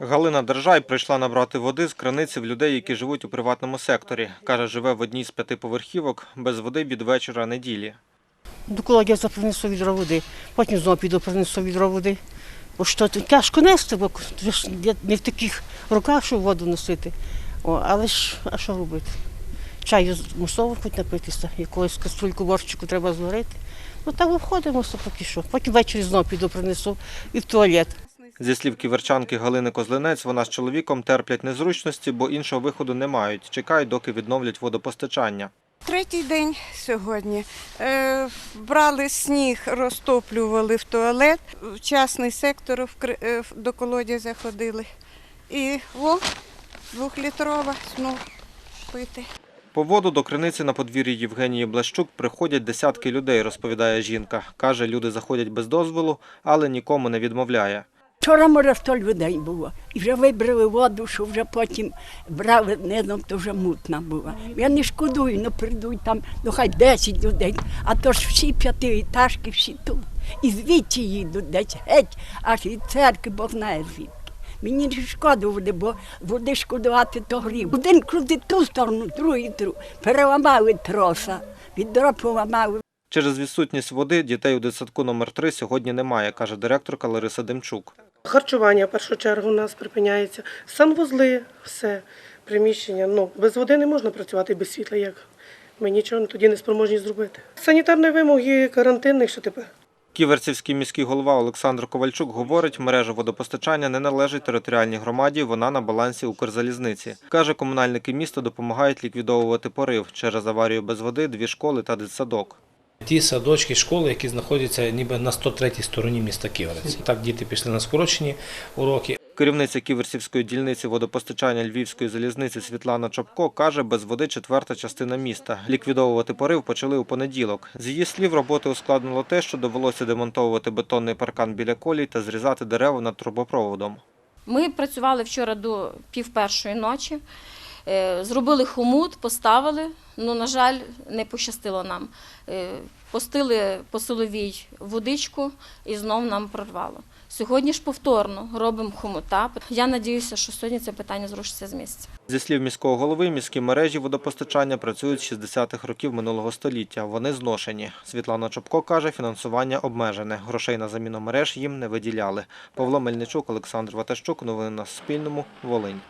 Галина Держай прийшла набрати води з краниці в людей, які живуть у приватному секторі. Каже, живе в одній з п'ятиповерхівок без води від вечора неділі. До я принесу відро води, потім знову піду принесу відро води. Бо що тяжко нести, бо не в таких руках, щоб воду носити. О, але ж, а що робити? Чаю мусово хоч напитися, якогось каструльку борщику треба зварити. Ну так обходимося поки що. Потім ввечері знову піду принесу і в туалет. Зі слів ківерчанки Галини Козлинець, вона з чоловіком терплять незручності, бо іншого виходу не мають. Чекають, доки відновлять водопостачання. Третій день сьогодні. Е, брали сніг, розтоплювали в туалет, в частний сектор е, до колодязя ходили. І о, двохлітрова знов пити. По воду до криниці на подвір'ї Євгенії Блащук приходять десятки людей, розповідає жінка. Каже, люди заходять без дозволу, але нікому не відмовляє. Вчора, може, 100 людей було. І вже вибрали воду, що вже потім брали низом, то вже мутна була. Я не шкодую, ну прийдуть там, ну хай 10 людей, а то ж всі п'ятиэтажки, всі тут. І звідти їдуть десь геть, аж від церкви, Бог знає звідки. Мені не шкода води, бо води шкодувати то грів. Один крутить ту сторону, другий ту. Переламали троса, відро поламали, Через відсутність води дітей у дитсадку номер 3 сьогодні немає, каже директорка Лариса Демчук. Харчування в першу чергу у нас припиняється. Санвузли, все, приміщення. Ну, без води не можна працювати без світла. Як? Ми нічого тоді не спроможні зробити. Санітарні вимоги карантинних, що тепер? Ківерцівський міський голова Олександр Ковальчук говорить, мережа водопостачання не належить територіальній громаді, вона на балансі Укрзалізниці. Каже, комунальники міста допомагають ліквідовувати порив. Через аварію без води дві школи та дитсадок. Ті садочки, школи, які знаходяться ніби на 103-й стороні міста Ківерець. Так діти пішли на скорочені уроки. Керівниця Ківерцівської дільниці водопостачання Львівської залізниці Світлана Чопко каже, без води четверта частина міста. Ліквідовувати порив почали у понеділок. З її слів, роботи ускладнило те, що довелося демонтовувати бетонний паркан біля колій та зрізати дерева над трубопроводом. Ми працювали вчора до пів першої ночі. Е, Зробили хомут, поставили. Ну, на жаль, не пощастило нам. Е, Постили по силовій водичку і знов нам прорвало. Сьогодні ж повторно робимо хомута. Я надіюся, що сьогодні це питання зрушиться з місця. Зі слів міського голови, міські мережі водопостачання працюють з 60-х років минулого століття. Вони зношені. Світлана Чопко каже, фінансування обмежене. Грошей на заміну мереж їм не виділяли. Павло Мельничук, Олександр Ватащук. Новини на Суспільному. Волинь.